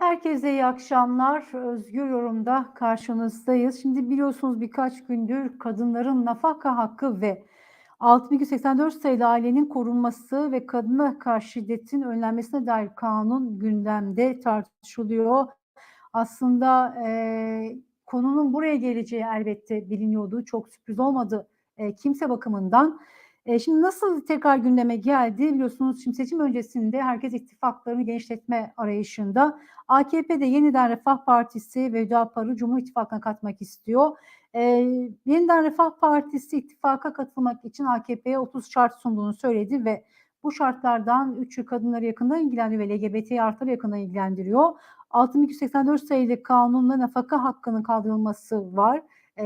Herkese iyi akşamlar. Özgür Yorum'da karşınızdayız. Şimdi biliyorsunuz birkaç gündür kadınların nafaka hakkı ve 6284 sayılı ailenin korunması ve kadına karşı şiddetin önlenmesine dair kanun gündemde tartışılıyor. Aslında e, konunun buraya geleceği elbette biliniyordu. Çok sürpriz olmadı e, kimse bakımından. E, şimdi nasıl tekrar gündeme geldi biliyorsunuz şimdi seçim öncesinde herkes ittifaklarını genişletme arayışında. AKP de yeniden Refah Partisi ve Hüdapar'ı Cumhur İttifakı'na katmak istiyor. E, yeniden Refah Partisi ittifaka katılmak için AKP'ye 30 şart sunduğunu söyledi ve bu şartlardan 3'ü kadınları yakından ilgilendiriyor ve LGBT artıları yakından ilgilendiriyor. 6284 sayılı kanunla nafaka hakkının kaldırılması var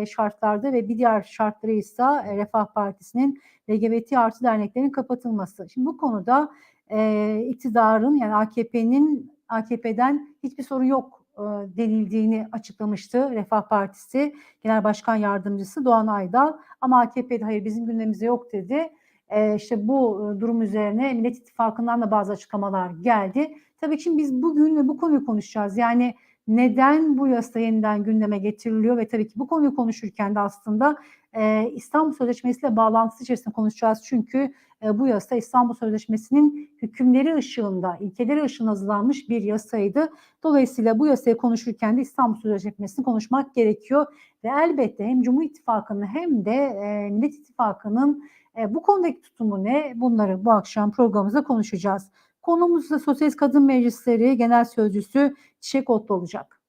şartlarda ve bir diğer şartları ise e, Refah Partisi'nin LGBT artı derneklerin kapatılması. Şimdi bu konuda e, iktidarın yani AKP'nin AKP'den hiçbir sorun yok e, denildiğini açıklamıştı Refah Partisi Genel Başkan Yardımcısı Doğan Aydal. Ama AKP'de hayır bizim gündemimizde yok dedi. E, işte bu e, durum üzerine Millet İttifakı'ndan da bazı açıklamalar geldi. Tabii ki biz bugün bu konuyu konuşacağız. Yani neden bu yasa yeniden gündeme getiriliyor ve tabii ki bu konuyu konuşurken de aslında e, İstanbul Sözleşmesi ile bağlantısı içerisinde konuşacağız. Çünkü e, bu yasa İstanbul Sözleşmesi'nin hükümleri ışığında, ilkeleri ışığında hazırlanmış bir yasaydı. Dolayısıyla bu yasayı konuşurken de İstanbul Sözleşmesi'ni konuşmak gerekiyor. Ve elbette hem Cumhur İttifakı'nın hem de e, Millet İttifakı'nın e, bu konudaki tutumu ne? Bunları bu akşam programımızda konuşacağız. Konumuz da Sosyalist Kadın Meclisleri Genel Sözcüsü Çiçek Otlu olacak.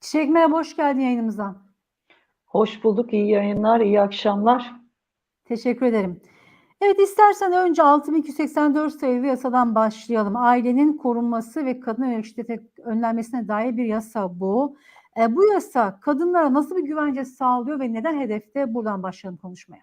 Çiçek merhaba, hoş geldin yayınımıza. Hoş bulduk, iyi yayınlar, iyi akşamlar. Teşekkür ederim. Evet istersen önce 6284 sayılı yasadan başlayalım. Ailenin korunması ve kadın yönelik şiddete önlenmesine dair bir yasa bu. E, bu yasa kadınlara nasıl bir güvence sağlıyor ve neden hedefte? Buradan başlayalım konuşmaya.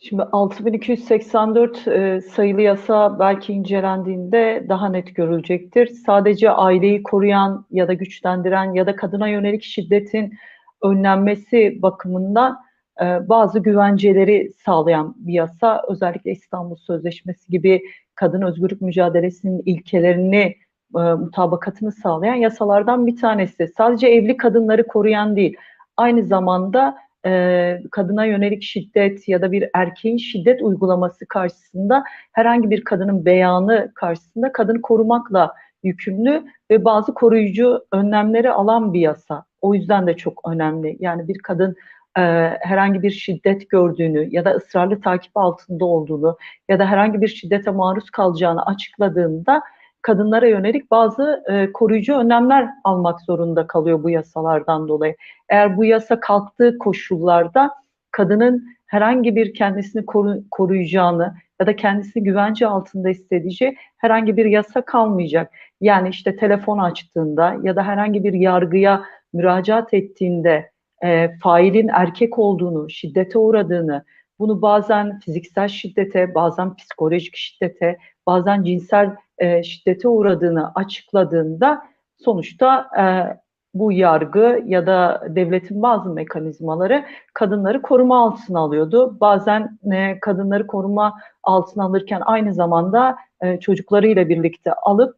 Şimdi 6284 e, sayılı yasa belki incelendiğinde daha net görülecektir. Sadece aileyi koruyan ya da güçlendiren ya da kadına yönelik şiddetin önlenmesi bakımından e, bazı güvenceleri sağlayan bir yasa. Özellikle İstanbul Sözleşmesi gibi kadın özgürlük mücadelesinin ilkelerini e, mutabakatını sağlayan yasalardan bir tanesi. Sadece evli kadınları koruyan değil, aynı zamanda e, kadına yönelik şiddet ya da bir erkeğin şiddet uygulaması karşısında herhangi bir kadının beyanı karşısında kadını korumakla yükümlü ve bazı koruyucu önlemleri alan bir yasa. O yüzden de çok önemli. Yani bir kadın e, herhangi bir şiddet gördüğünü ya da ısrarlı takip altında olduğunu ya da herhangi bir şiddete maruz kalacağını açıkladığında kadınlara yönelik bazı e, koruyucu önlemler almak zorunda kalıyor bu yasalardan dolayı. Eğer bu yasa kalktığı koşullarda kadının herhangi bir kendisini koru, koruyacağını ya da kendisini güvence altında hissedeceği herhangi bir yasa kalmayacak. Yani işte telefon açtığında ya da herhangi bir yargıya müracaat ettiğinde e, failin erkek olduğunu, şiddete uğradığını, bunu bazen fiziksel şiddete, bazen psikolojik şiddete, bazen cinsel e, şiddete uğradığını açıkladığında sonuçta e, bu yargı ya da devletin bazı mekanizmaları kadınları koruma altına alıyordu. Bazen e, kadınları koruma altına alırken aynı zamanda e, çocuklarıyla birlikte alıp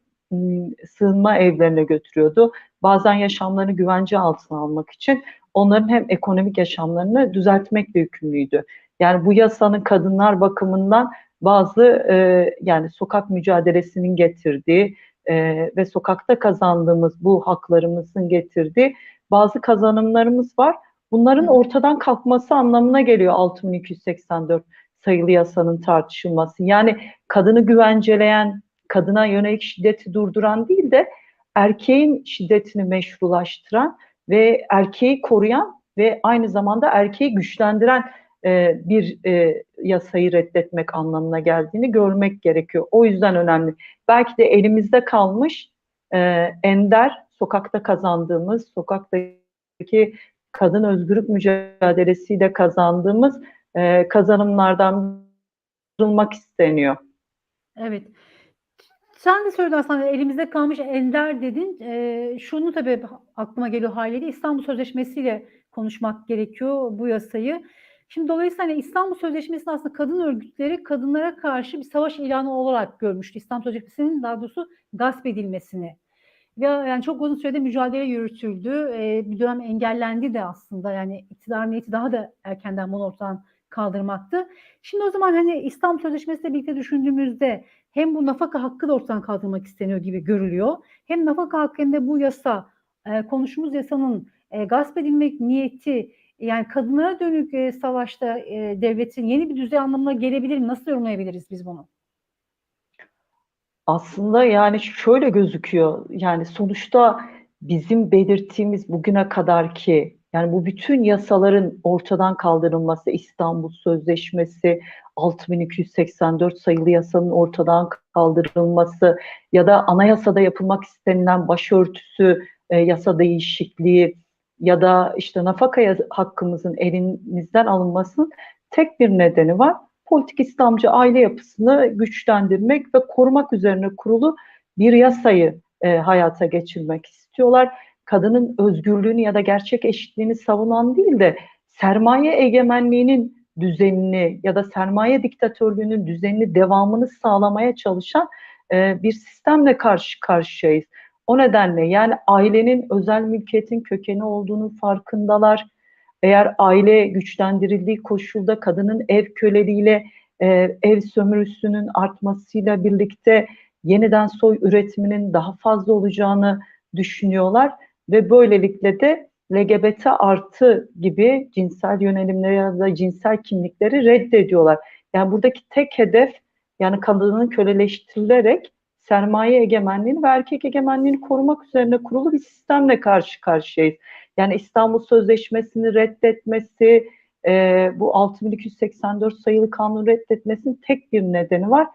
sığınma evlerine götürüyordu. Bazen yaşamlarını güvence altına almak için onların hem ekonomik yaşamlarını düzeltmekle yükümlüydü. Yani bu yasanın kadınlar bakımından bazı e, yani sokak mücadelesinin getirdiği e, ve sokakta kazandığımız bu haklarımızın getirdiği bazı kazanımlarımız var. Bunların ortadan kalkması anlamına geliyor 6284 sayılı yasanın tartışılması. Yani kadını güvenceleyen, kadına yönelik şiddeti durduran değil de erkeğin şiddetini meşrulaştıran ve erkeği koruyan ve aynı zamanda erkeği güçlendiren e, bir e, yasayı reddetmek anlamına geldiğini görmek gerekiyor. O yüzden önemli. Belki de elimizde kalmış e, ender, sokakta kazandığımız, sokaktaki kadın özgürlük mücadelesiyle kazandığımız e, kazanımlardan durulmak isteniyor. Evet. Sen de söyledin aslında elimizde kalmış ender dedin. Ee, şunu tabii aklıma geliyor haliyle İstanbul Sözleşmesi ile konuşmak gerekiyor bu yasayı. Şimdi dolayısıyla hani İstanbul Sözleşmesi'nin aslında kadın örgütleri kadınlara karşı bir savaş ilanı olarak görmüştü. İstanbul Sözleşmesi'nin daha doğrusu gasp edilmesini. Ve yani çok uzun sürede mücadele yürütüldü. Ee, bir dönem engellendi de aslında yani iktidar niyeti daha da erkenden bunu ortadan kaldırmaktı. Şimdi o zaman hani İstanbul Sözleşmesi ile birlikte düşündüğümüzde hem bu nafaka hakkı da ortadan kaldırmak isteniyor gibi görülüyor. Hem nafaka hakkı bu yasa, e, konuştuğumuz yasanın e, gasp edilmek niyeti yani kadınlara dönük e, savaşta e, devletin yeni bir düzey anlamına gelebilir mi? Nasıl yorumlayabiliriz biz bunu? Aslında yani şöyle gözüküyor. Yani sonuçta bizim belirttiğimiz bugüne kadar ki yani bu bütün yasaların ortadan kaldırılması, İstanbul Sözleşmesi, 6284 sayılı yasanın ortadan kaldırılması ya da anayasada yapılmak istenilen başörtüsü e, yasa değişikliği ya da işte nafaka hakkımızın elimizden alınmasının tek bir nedeni var. Politik İslamcı aile yapısını güçlendirmek ve korumak üzerine kurulu bir yasayı e, hayata geçirmek istiyorlar. Kadının özgürlüğünü ya da gerçek eşitliğini savunan değil de sermaye egemenliğinin düzenini ya da sermaye diktatörlüğünün düzenini devamını sağlamaya çalışan e, bir sistemle karşı karşıyayız. O nedenle yani ailenin özel mülkiyetin kökeni olduğunu farkındalar. Eğer aile güçlendirildiği koşulda kadının ev köleliğiyle e, ev sömürüsünün artmasıyla birlikte yeniden soy üretiminin daha fazla olacağını düşünüyorlar ve böylelikle de LGBT artı gibi cinsel yönelimleri ya da cinsel kimlikleri reddediyorlar. Yani buradaki tek hedef yani kadının köleleştirilerek sermaye egemenliğini ve erkek egemenliğini korumak üzerine kurulu bir sistemle karşı karşıyayız. Yani İstanbul Sözleşmesi'ni reddetmesi, e, bu 6284 sayılı kanunu reddetmesinin tek bir nedeni var.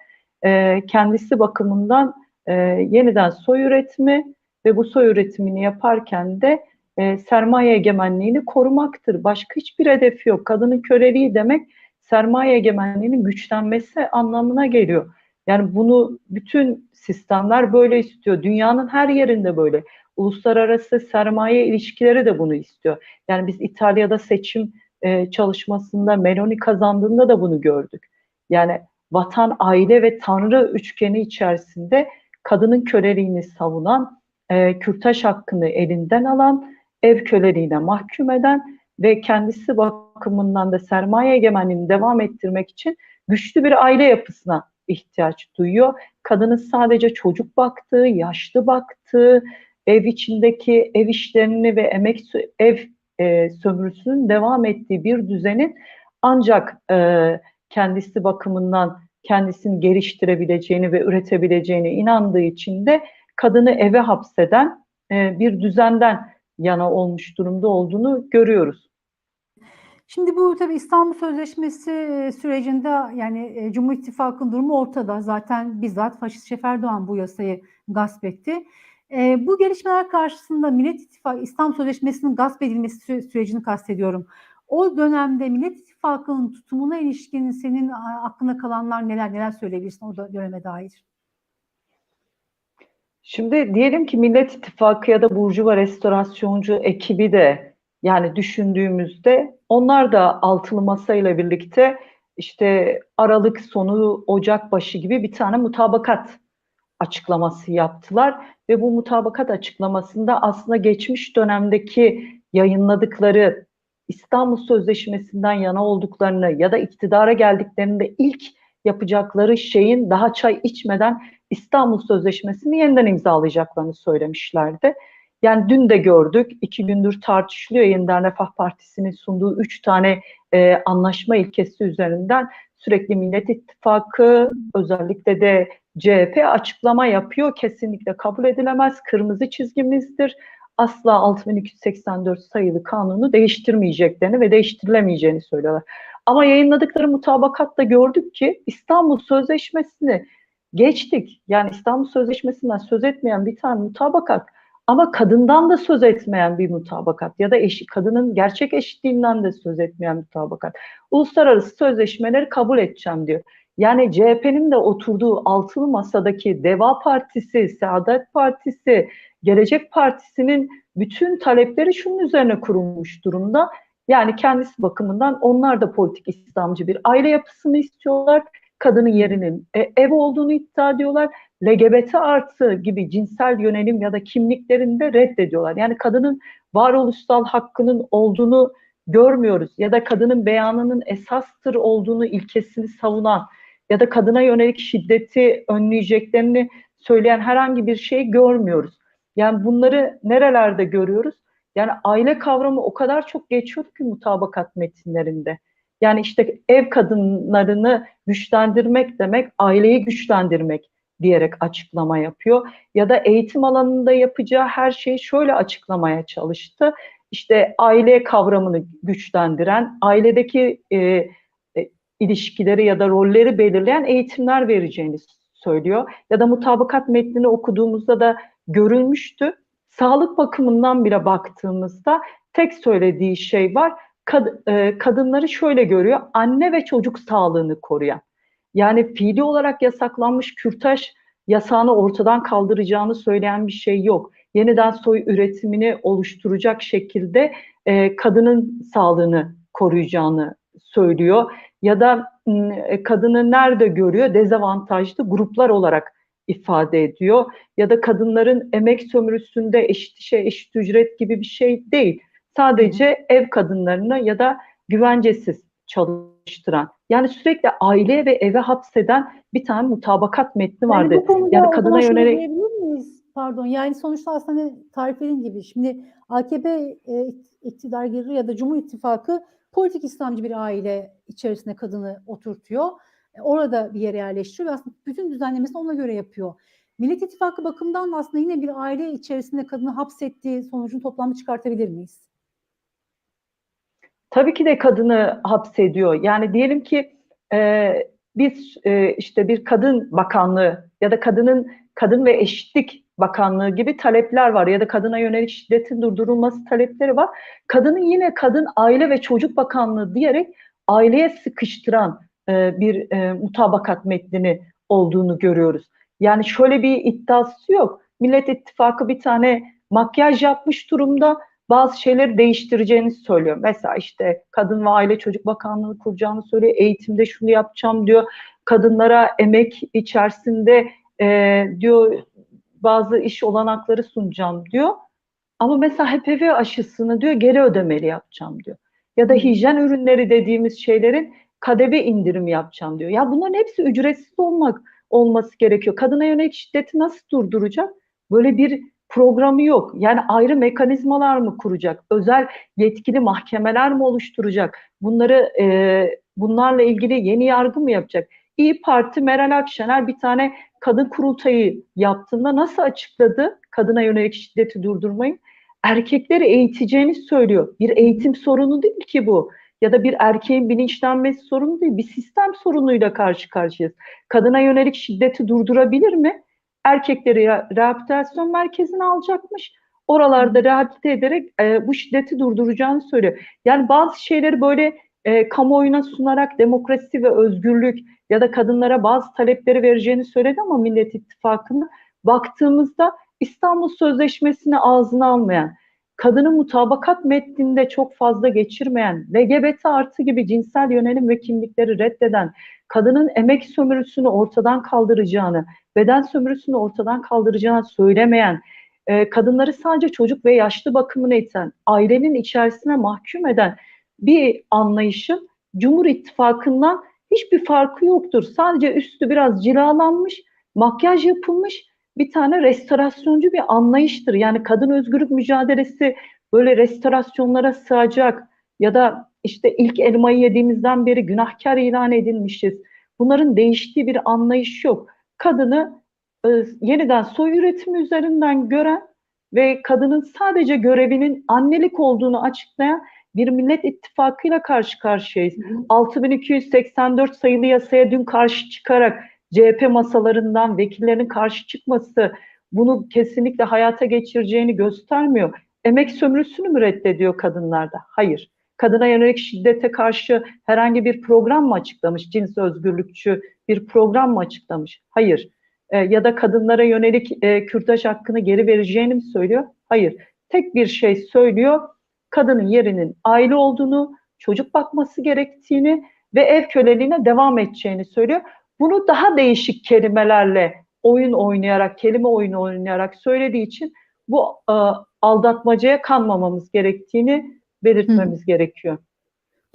E, kendisi bakımından e, yeniden soy üretimi ve bu soy üretimini yaparken de e, sermaye egemenliğini korumaktır. Başka hiçbir hedefi yok. Kadının köleliği demek sermaye egemenliğinin güçlenmesi anlamına geliyor. Yani bunu bütün sistemler böyle istiyor. Dünyanın her yerinde böyle. Uluslararası sermaye ilişkileri de bunu istiyor. Yani biz İtalya'da seçim e, çalışmasında Meloni kazandığında da bunu gördük. Yani vatan, aile ve tanrı üçgeni içerisinde kadının köleliğini savunan, e, kürtaj hakkını elinden alan, ev köleliğine mahkum eden ve kendisi bakımından da sermaye egemenliğini devam ettirmek için güçlü bir aile yapısına ihtiyaç duyuyor. Kadının sadece çocuk baktığı, yaşlı baktığı, ev içindeki ev işlerini ve emek ev e, sömürüsünün devam ettiği bir düzenin ancak e, kendisi bakımından kendisini geliştirebileceğini ve üretebileceğine inandığı için de kadını eve hapseden e, bir düzenden yana olmuş durumda olduğunu görüyoruz. Şimdi bu tabii İstanbul Sözleşmesi sürecinde yani Cumhur İttifakı'nın durumu ortada. Zaten bizzat faşist Şef Erdoğan bu yasayı gasp etti. E, bu gelişmeler karşısında Millet İttifakı İstanbul Sözleşmesi'nin gasp edilmesi sü sürecini kastediyorum. O dönemde Millet İttifakı'nın tutumuna ilişkin senin aklına kalanlar neler neler söyleyebilirsin o döneme dair? Şimdi diyelim ki Millet İttifakı ya da Burjuva Restorasyoncu ekibi de yani düşündüğümüzde onlar da altılı masayla birlikte işte Aralık sonu Ocak başı gibi bir tane mutabakat açıklaması yaptılar ve bu mutabakat açıklamasında aslında geçmiş dönemdeki yayınladıkları İstanbul Sözleşmesi'nden yana olduklarını ya da iktidara geldiklerinde ilk yapacakları şeyin daha çay içmeden İstanbul Sözleşmesi'ni yeniden imzalayacaklarını söylemişlerdi. Yani dün de gördük, iki gündür tartışılıyor yeniden Refah Partisi'nin sunduğu üç tane e, anlaşma ilkesi üzerinden sürekli Millet İttifakı özellikle de CHP açıklama yapıyor. Kesinlikle kabul edilemez, kırmızı çizgimizdir. Asla 6284 sayılı kanunu değiştirmeyeceklerini ve değiştirilemeyeceğini söylüyorlar. Ama yayınladıkları mutabakatta gördük ki İstanbul Sözleşmesi'ni geçtik. Yani İstanbul Sözleşmesi'nden söz etmeyen bir tane mutabakat ama kadından da söz etmeyen bir mutabakat ya da eşi, kadının gerçek eşitliğinden de söz etmeyen mutabakat. Uluslararası sözleşmeleri kabul edeceğim diyor. Yani CHP'nin de oturduğu altılı masadaki Deva Partisi, Saadet Partisi, Gelecek Partisi'nin bütün talepleri şunun üzerine kurulmuş durumda. Yani kendisi bakımından onlar da politik İslamcı bir aile yapısını istiyorlar. Kadının yerinin e, ev olduğunu iddia ediyorlar. LGBT artı gibi cinsel yönelim ya da kimliklerini de reddediyorlar. Yani kadının varoluşsal hakkının olduğunu görmüyoruz ya da kadının beyanının esastır olduğunu ilkesini savunan ya da kadına yönelik şiddeti önleyeceklerini söyleyen herhangi bir şey görmüyoruz. Yani bunları nerelerde görüyoruz? Yani aile kavramı o kadar çok geçiyor ki mutabakat metinlerinde. Yani işte ev kadınlarını güçlendirmek demek aileyi güçlendirmek diyerek açıklama yapıyor. Ya da eğitim alanında yapacağı her şeyi şöyle açıklamaya çalıştı. İşte aile kavramını güçlendiren, ailedeki e, e, ilişkileri ya da rolleri belirleyen eğitimler vereceğini söylüyor. Ya da mutabakat metnini okuduğumuzda da görülmüştü. Sağlık bakımından bile baktığımızda tek söylediği şey var. Kad, e, kadınları şöyle görüyor. Anne ve çocuk sağlığını koruyan. Yani fiili olarak yasaklanmış kürtaj yasağını ortadan kaldıracağını söyleyen bir şey yok. Yeniden soy üretimini oluşturacak şekilde e, kadının sağlığını koruyacağını söylüyor. Ya da e, kadını nerede görüyor? Dezavantajlı gruplar olarak ifade ediyor. Ya da kadınların emek sömürüsünde eşit işe eşit ücret gibi bir şey değil. Sadece ev kadınlarını ya da güvencesiz çalıştıran yani sürekli aile ve eve hapseden bir tane mutabakat metni vardı. Yani, yani kadına yönelik miyiz? Pardon. Yani sonuçta aslında tariflediğin gibi şimdi AKP e, iktidar girdi ya da Cumhur İttifakı politik İslamcı bir aile içerisinde kadını oturtuyor. E, orada bir yere yerleştiriyor ve aslında bütün düzenlemesini ona göre yapıyor. Millet İttifakı bakımından aslında yine bir aile içerisinde kadını hapsettiği sonucunu toplamda çıkartabilir miyiz? Tabii ki de kadını hapsediyor. Yani diyelim ki e, biz e, işte bir kadın bakanlığı ya da kadının kadın ve eşitlik bakanlığı gibi talepler var ya da kadına yönelik şiddetin durdurulması talepleri var. Kadını yine kadın aile ve çocuk bakanlığı diyerek aileye sıkıştıran e, bir e, mutabakat metnini olduğunu görüyoruz. Yani şöyle bir iddiası yok. Millet İttifakı bir tane makyaj yapmış durumda bazı şeyleri değiştireceğini söylüyor. Mesela işte Kadın ve Aile Çocuk Bakanlığı kuracağını söylüyor. Eğitimde şunu yapacağım diyor. Kadınlara emek içerisinde e, diyor bazı iş olanakları sunacağım diyor. Ama mesela HPV aşısını diyor geri ödemeli yapacağım diyor. Ya da hijyen ürünleri dediğimiz şeylerin kadeve indirim yapacağım diyor. Ya bunların hepsi ücretsiz olmak olması gerekiyor. Kadına yönelik şiddeti nasıl durduracak? Böyle bir programı yok. Yani ayrı mekanizmalar mı kuracak? Özel yetkili mahkemeler mi oluşturacak? Bunları e, bunlarla ilgili yeni yargı mı yapacak? İyi Parti Meral Akşener bir tane kadın kurultayı yaptığında nasıl açıkladı kadına yönelik şiddeti durdurmayı? Erkekleri eğiteceğini söylüyor. Bir eğitim sorunu değil ki bu. Ya da bir erkeğin bilinçlenmesi sorunu değil. Bir sistem sorunuyla karşı karşıyayız. Kadına yönelik şiddeti durdurabilir mi? Erkekleri rehabilitasyon merkezine alacakmış. Oralarda rehabilite ederek e, bu şiddeti durduracağını söylüyor. Yani bazı şeyleri böyle e, kamuoyuna sunarak demokrasi ve özgürlük ya da kadınlara bazı talepleri vereceğini söyledi ama Millet İttifakı'na baktığımızda İstanbul Sözleşmesi'ni ağzına almayan, kadını mutabakat metninde çok fazla geçirmeyen, LGBT artı gibi cinsel yönelim ve kimlikleri reddeden, kadının emek sömürüsünü ortadan kaldıracağını, beden sömürüsünü ortadan kaldıracağını söylemeyen, e, kadınları sadece çocuk ve yaşlı bakımını iten, ailenin içerisine mahkum eden bir anlayışın Cumhur İttifakı'ndan hiçbir farkı yoktur. Sadece üstü biraz cilalanmış, makyaj yapılmış bir tane restorasyoncu bir anlayıştır. Yani kadın özgürlük mücadelesi böyle restorasyonlara sığacak ya da işte ilk elmayı yediğimizden beri günahkar ilan edilmişiz. Bunların değiştiği bir anlayış yok. Kadını e, yeniden soy üretimi üzerinden gören ve kadının sadece görevinin annelik olduğunu açıklayan bir millet ittifakıyla karşı karşıyayız. 6284 sayılı yasaya dün karşı çıkarak CHP masalarından vekillerin karşı çıkması bunu kesinlikle hayata geçireceğini göstermiyor. Emek sömürüsünü mü reddediyor kadınlarda? Hayır. Kadına yönelik şiddete karşı herhangi bir program mı açıklamış? Cins özgürlükçü bir program mı açıklamış? Hayır. E, ya da kadınlara yönelik e, kürtaj hakkını geri vereceğini mi söylüyor? Hayır. Tek bir şey söylüyor. Kadının yerinin aile olduğunu, çocuk bakması gerektiğini ve ev köleliğine devam edeceğini söylüyor. Bunu daha değişik kelimelerle oyun oynayarak, kelime oyunu oynayarak söylediği için bu e, aldatmacaya kanmamamız gerektiğini belirtmemiz Hı. gerekiyor.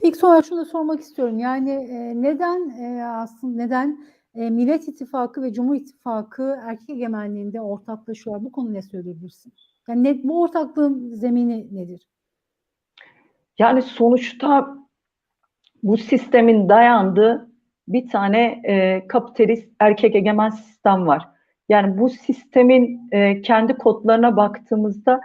Peki sonra şunu da sormak istiyorum. Yani e, neden e, aslında neden e, Millet İttifakı ve Cumhur İttifakı erkek egemenliğinde ortaklaşıyorlar? Bu konu ne söyleyebilirsin? Yani ne, bu ortaklığın zemini nedir? Yani sonuçta bu sistemin dayandığı bir tane e, kapitalist erkek egemen sistem var. Yani bu sistemin e, kendi kodlarına baktığımızda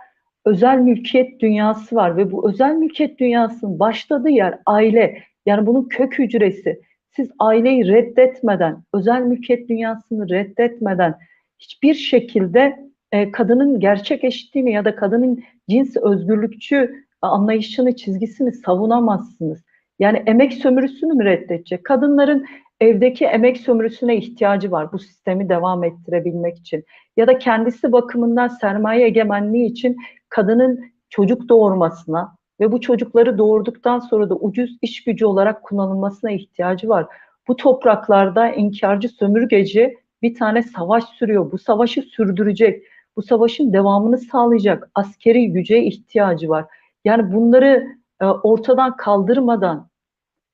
özel mülkiyet dünyası var ve bu özel mülkiyet dünyasının başladığı yer aile. Yani bunun kök hücresi. Siz aileyi reddetmeden, özel mülkiyet dünyasını reddetmeden hiçbir şekilde e, kadının gerçek eşitliğini ya da kadının cins özgürlükçü anlayışını, çizgisini savunamazsınız. Yani emek sömürüsünü mü reddedecek? Kadınların evdeki emek sömürüsüne ihtiyacı var bu sistemi devam ettirebilmek için. Ya da kendisi bakımından sermaye egemenliği için kadının çocuk doğurmasına ve bu çocukları doğurduktan sonra da ucuz iş gücü olarak kullanılmasına ihtiyacı var. Bu topraklarda inkarcı sömürgeci bir tane savaş sürüyor. Bu savaşı sürdürecek. Bu savaşın devamını sağlayacak askeri güce ihtiyacı var. Yani bunları e, ortadan kaldırmadan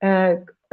e,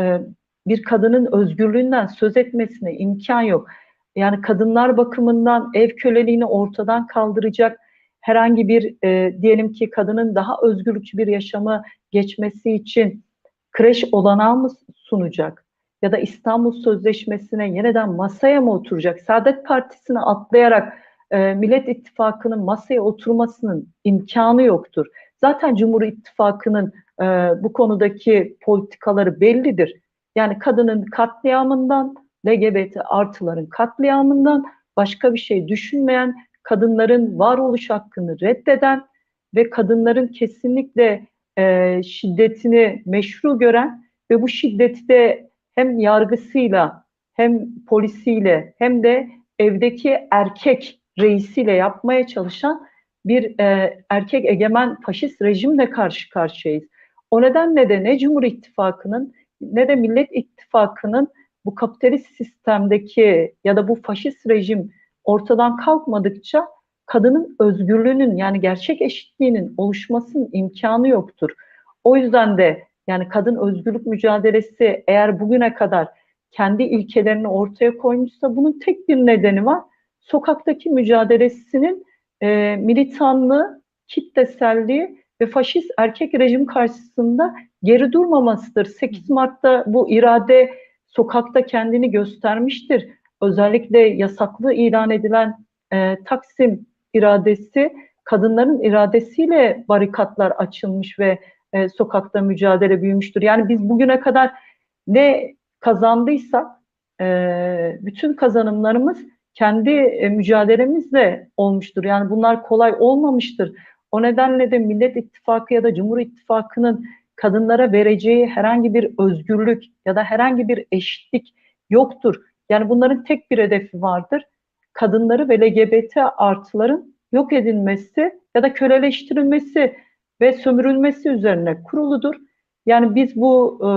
e, bir kadının özgürlüğünden söz etmesine imkan yok. Yani kadınlar bakımından ev köleliğini ortadan kaldıracak herhangi bir e, diyelim ki kadının daha özgürlükçü bir yaşamı geçmesi için kreş olanağı mı sunacak? Ya da İstanbul Sözleşmesi'ne yeniden masaya mı oturacak? Saadet Partisi'ne atlayarak e, Millet İttifakı'nın masaya oturmasının imkanı yoktur. Zaten Cumhur İttifakı'nın e, bu konudaki politikaları bellidir. Yani kadının katliamından, LGBT artıların katliamından başka bir şey düşünmeyen, kadınların varoluş hakkını reddeden ve kadınların kesinlikle e, şiddetini meşru gören ve bu şiddeti de hem yargısıyla hem polisiyle hem de evdeki erkek reisiyle yapmaya çalışan bir e, erkek egemen faşist rejimle karşı karşıyayız. O nedenle de ne Cumhur İttifakı'nın ne de Millet İttifakı'nın bu kapitalist sistemdeki ya da bu faşist rejim ortadan kalkmadıkça kadının özgürlüğünün yani gerçek eşitliğinin oluşmasının imkanı yoktur. O yüzden de yani kadın özgürlük mücadelesi eğer bugüne kadar kendi ilkelerini ortaya koymuşsa bunun tek bir nedeni var. Sokaktaki mücadelesinin e, militanlığı, kitleselliği ve faşist erkek rejim karşısında geri durmamasıdır. 8 Mart'ta bu irade sokakta kendini göstermiştir. Özellikle yasaklı ilan edilen e, Taksim iradesi kadınların iradesiyle barikatlar açılmış ve e, sokakta mücadele büyümüştür. Yani biz bugüne kadar ne kazandıysak e, bütün kazanımlarımız kendi e, mücadelemizle olmuştur. Yani bunlar kolay olmamıştır. O nedenle de Millet İttifakı ya da Cumhur İttifakı'nın kadınlara vereceği herhangi bir özgürlük ya da herhangi bir eşitlik yoktur. Yani bunların tek bir hedefi vardır. Kadınları ve LGBT artıların yok edilmesi ya da köleleştirilmesi ve sömürülmesi üzerine kuruludur. Yani biz bu e,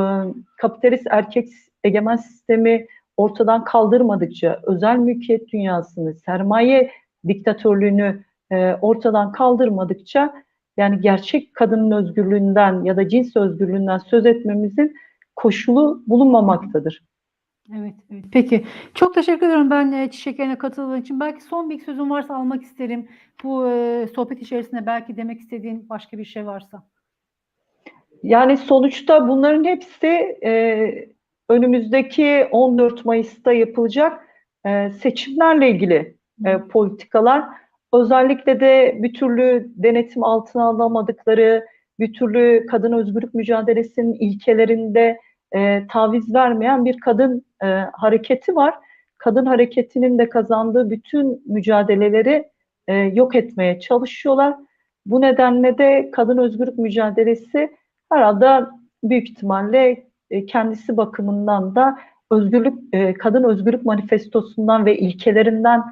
kapitalist erkek egemen sistemi ortadan kaldırmadıkça, özel mülkiyet dünyasını, sermaye diktatörlüğünü e, ortadan kaldırmadıkça yani gerçek kadının özgürlüğünden ya da cins özgürlüğünden söz etmemizin koşulu bulunmamaktadır. Evet, evet. Peki. Çok teşekkür ederim ben e, çiçek yayına katıldığın için. Belki son bir sözün varsa almak isterim. Bu e, sohbet içerisinde belki demek istediğin başka bir şey varsa. Yani sonuçta bunların hepsi e, önümüzdeki 14 Mayıs'ta yapılacak e, seçimlerle ilgili e, politikalar. Özellikle de bir türlü denetim altına alamadıkları, bir türlü kadın özgürlük mücadelesinin ilkelerinde e, taviz vermeyen bir kadın e, hareketi var. Kadın hareketinin de kazandığı bütün mücadeleleri e, yok etmeye çalışıyorlar. Bu nedenle de kadın özgürlük mücadelesi herhalde büyük ihtimalle e, kendisi bakımından da özgürlük e, kadın özgürlük manifestosundan ve ilkelerinden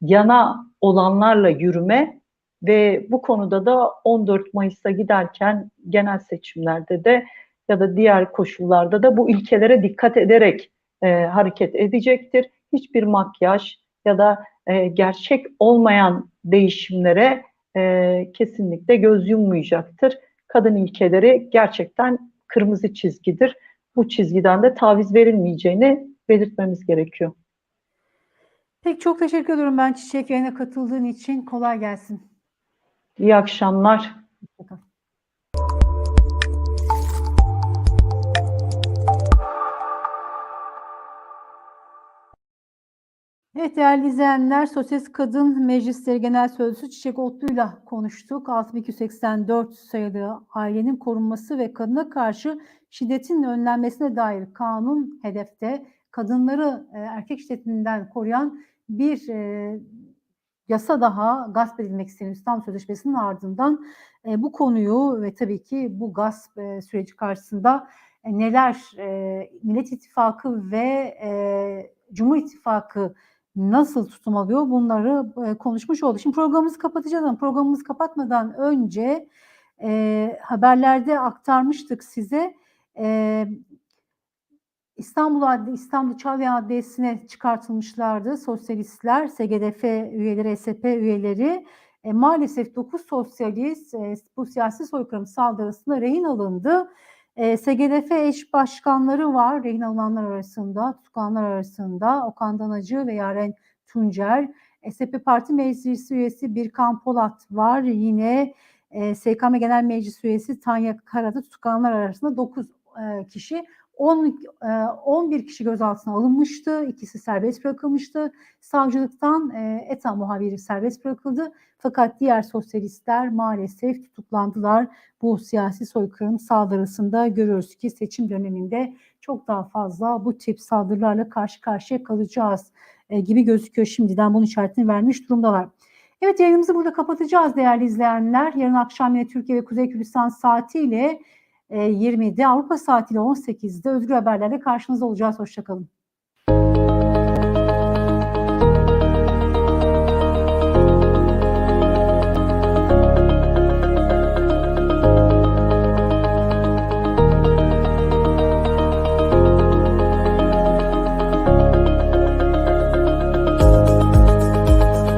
yana olanlarla yürüme ve bu konuda da 14 Mayıs'a giderken genel seçimlerde de ya da diğer koşullarda da bu ilkelere dikkat ederek e, hareket edecektir. Hiçbir makyaj ya da e, gerçek olmayan değişimlere e, kesinlikle göz yummayacaktır. Kadın ilkeleri gerçekten kırmızı çizgidir. Bu çizgiden de taviz verilmeyeceğini belirtmemiz gerekiyor. Peki çok teşekkür ediyorum ben çiçek yayına katıldığın için. Kolay gelsin. İyi akşamlar. Evet değerli izleyenler, Sosyalist Kadın Meclisleri Genel Sözcüsü Çiçek Otlu'yla konuştuk. 6284 sayılı ailenin korunması ve kadına karşı şiddetin önlenmesine dair kanun hedefte kadınları e, erkek şiddetinden koruyan bir e, yasa daha gasp edilmek istenen İstanbul Sözleşmesi'nin ardından e, bu konuyu ve tabii ki bu gasp e, süreci karşısında e, neler e, Millet İttifakı ve e, Cumhur İttifakı nasıl tutum alıyor bunları e, konuşmuş olduk. Şimdi programımızı kapatacağız ama programımızı kapatmadan önce e, haberlerde aktarmıştık size. E, İstanbul Adli, İstanbul Çağlayan Adliyesi'ne çıkartılmışlardı sosyalistler, SGDF üyeleri, SP üyeleri. E, maalesef 9 sosyalist e, bu siyasi soykırım saldırısında rehin alındı. E, SGDF eş başkanları var rehin alınanlar arasında, tutuklananlar arasında Okan Danacı ve Yaren Tuncer. SP Parti Meclisi üyesi Birkan Polat var. Yine e, SKM Genel Meclis üyesi Tanya Karada tutuklananlar arasında 9 e, kişi. 10, e, 11 kişi gözaltına alınmıştı. İkisi serbest bırakılmıştı. Savcılıktan e, ETA muhabiri serbest bırakıldı. Fakat diğer sosyalistler maalesef tutuklandılar. Bu siyasi soykırım saldırısında görüyoruz ki seçim döneminde çok daha fazla bu tip saldırılarla karşı karşıya kalacağız e, gibi gözüküyor. Şimdiden bunun işaretini vermiş durumdalar. Evet yayınımızı burada kapatacağız değerli izleyenler. Yarın akşam yine Türkiye ve Kuzey Kürdistan saatiyle 20'de Avrupa saatiyle 18'de Özgür Haberler'le karşınızda olacağız. Hoşçakalın.